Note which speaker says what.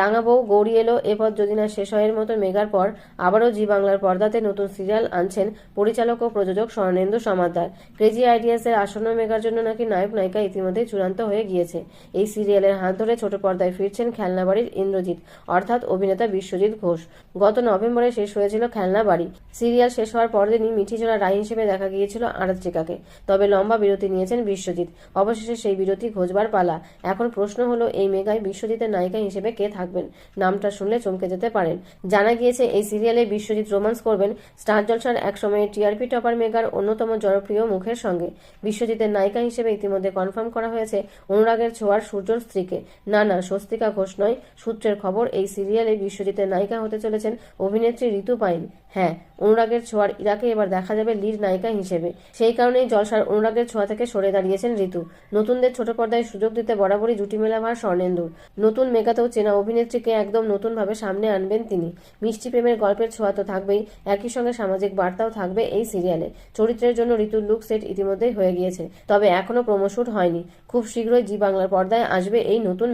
Speaker 1: রাঙাবউ গৌরী এলো এপর যদি না শেষ হয় এর মতো মেঘার পর আবারও জি বাংলার পর্দাতে নতুন সিরিয়াল আনছেন পরিচালক ও প্রযোজক স্বর্ণেন্দু সমাদ্দার ক্রেজি আইডিয়াসের আসন্ন মেঘার জন্য নাকি নায়ক নায়িকা ইতিমধ্যেই চূড়ান্ত হয়ে গিয়েছে। এই সিরিয়ালের হাত ধরে ছোট পর্দায় ফিরছেন খেলনাবাড়ির ইন্দ্রজিৎ, অর্থাৎ অভিনেতা বিশ্বজিৎ ঘোষ। গত নভেম্বরে শেষ হয়েছিল খেলনা বাড়ি সিরিয়াল শেষ হওয়ার পরদিনই মিঠিজোড়া রায় হিসেবে দেখা গিয়েছিল আরাত্রিকাকে। তবে লম্বা বিরতি নিয়েছেন বিশ্বজিৎ। অবশেষে সেই বিরতি ঘোষবার পালা। এখন প্রশ্ন হলো, এই মেগায় বিশ্বজিতের নায়িকা হিসেবে কে থাকবেন। নামটা শুনলে চমকে যেতে পারেন। জানা গিয়েছে, এই সিরিয়ালে বিশ্বজিৎ রোমান্স করবেন স্টার জলসার এক সময়ে টিআরপি টপার মেগার অন্যতম জনপ্রিয় মুখের সঙ্গে। বিশ্বজিতের নায়িকা হিসেবে ইতিমধ্যে কনফার্ম করা হয়েছে অনুরাগের ছোঁয়ার সূর্যর স্ত্রীকে। না না, স্বস্তিকা ঘোষ নয়, সূত্রের খবর এই সিরিয়ালে বিশ্বজিতের নায়িকা হতে চলেছেন অভিনেত্রী ঋতু পাইন হ্যাঁ অনুরাগের ছোঁয়ার ইরাকে এবার দেখা যাবে লিড নায়িকা হিসেবে। সেই কারণেই জলসার অনুরাগের ছোঁয়া থেকে সরে দাঁড়িয়েছেন ঋতু। নতুনদের ছোট পর্দায় সুযোগ দিতে বরাবরই জুটি মেলা ভার স্বর্ণেন্দুর নতুন মেগাতেও চেনা অভিনেত্রীকে একদম নতুনভাবে সামনে আনবেন তিনি। মিষ্টি প্রেমের গল্পের ছোঁয়া তো থাকবেই, একই সঙ্গে সামাজিক বার্তাও থাকবে এই সিরিয়ালে। চরিত্রের জন্য ঋতুর লুক সেট ইতিমধ্যেই হয়ে গিয়েছে, তবে এখনও প্রমোশুট হয়নি। খুব শীঘ্রই জি বাংলার পর্দায় আসবে এই নতুন